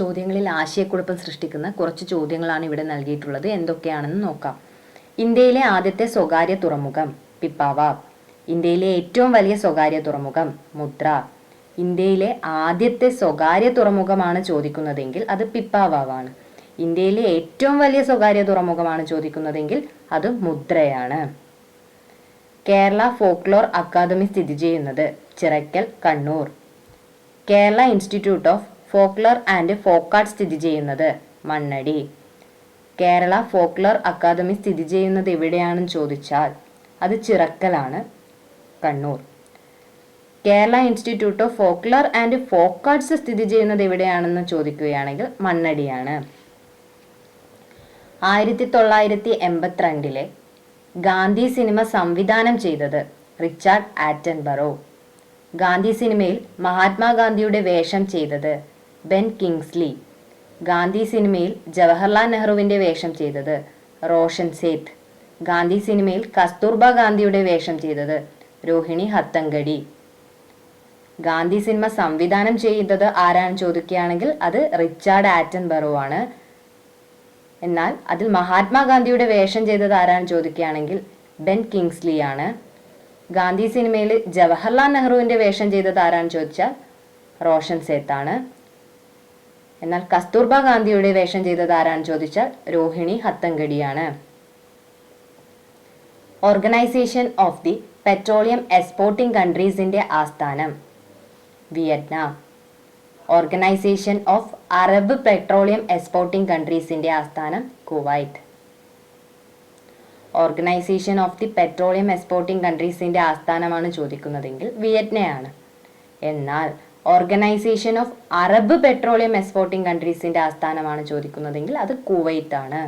ചോദ്യങ്ങളിൽ ആശയക്കുഴപ്പം സൃഷ്ടിക്കുന്ന കുറച്ച് ചോദ്യങ്ങളാണ് ഇവിടെ നൽകിയിട്ടുള്ളത്. എന്തൊക്കെയാണെന്ന് നോക്കാം. ഇന്ത്യയിലെ ആദ്യത്തെ സ്വകാര്യ തുറമുഖം പിപ്പാവ. ഇന്ത്യയിലെ ഏറ്റവും വലിയ സ്വകാര്യ തുറമുഖം മുദ്ര. ഇന്ത്യയിലെ ആദ്യത്തെ സ്വകാര്യ തുറമുഖമാണ് ചോദിക്കുന്നതെങ്കിൽ അത് പിപ്പാവാവാണ്. ഇന്ത്യയിലെ ഏറ്റവും വലിയ സ്വകാര്യ തുറമുഖമാണ് ചോദിക്കുന്നതെങ്കിൽ അത് മുദ്രയാണ്. കേരള ഫോക്ലോർ അക്കാദമി സ്ഥിതി ചെയ്യുന്നത് Chirakkal Kannur. Kerala institute of folklore and folk art സ്ഥിതി ചെയ്യുന്നത്. മണ്ണടി. കേരള ഫോക്ലർ അക്കാദമി സ്ഥിതി ചെയ്യുന്നത് എവിടെയാണെന്ന് ചോദിച്ചാൽ അത് ചിറക്കലാണ് Kannur. Kerala institute of folklore and folk arts സ്ഥിതി ചെയ്യുന്നത് എവിടെയാണെന്ന് ചോദിക്കുകയാണെങ്കിൽ മണ്ണടിയാണ്. ആയിരത്തി തൊള്ളായിരത്തി എൺപത്തിരണ്ടിലെ ഗാന്ധി സിനിമ സംവിധാനം ചെയ്തത് റിച്ചാർഡ് ആറ്റൻബറോ. ഗാന്ധി സിനിമയിൽ മഹാത്മാഗാന്ധിയുടെ വേഷം ചെയ്തത് ബെൻ കിങ്സ്ലി ഗാന്ധി സിനിമയിൽ ജവഹർലാൽ നെഹ്റുവിന്റെ വേഷം ചെയ്തത്. റോഷൻ സേത്ത് ഗാന്ധി സിനിമയിൽ കസ്തൂർബ ഗാന്ധിയുടെ വേഷം ചെയ്തത്. രോഹിണി ഹത്തങ്കടി. ഗാന്ധി സിനിമ സംവിധാനം ചെയ്തത് ആരാണ് ചോദിക്കുകയാണെങ്കിൽ അത് റിച്ചാർഡ് ആറ്റൻ ബറോ ആണ്. എന്നാൽ അതിൽ മഹാത്മാഗാന്ധിയുടെ വേഷം ചെയ്തത് ആരാണ് ചോദിക്കുകയാണെങ്കിൽ ബെൻ കിങ്സ്ലി ആണ്. ഗാന്ധി സിനിമയിൽ ജവഹർലാൽ നെഹ്റുവിന്റെ വേഷം ചെയ്തത് ആരാണ് ചോദിച്ചാൽ റോഷൻ സേത്താണ് എന്നാൽ കസ്തൂർബ ഗാന്ധിയുടെ വേഷം ചെയ്തത് ആരാണ് ചോദിച്ചാൽ Rohini ഹത്തങ്കടിയാണ്. Organisation of the petroleum exporting കൺട്രീസിന്റെ ആസ്ഥാനം Vietnam. Organisation of Arab petroleum exporting കൺട്രീസിന്റെ ആസ്ഥാനം Kuwait. Organisation of the petroleum exporting കൺട്രീസിന്റെ ആസ്ഥാനമാണ് ചോദിക്കുന്നതെങ്കിൽ വിയറ്റ്നയാണ്. എന്നാൽ organisation of Arab petroleum exporting കൺട്രീസിന്റെ ആസ്ഥാനമാണ് ചോദിക്കുന്നതെങ്കിൽ അത് കുവൈറ്റ് ആണ്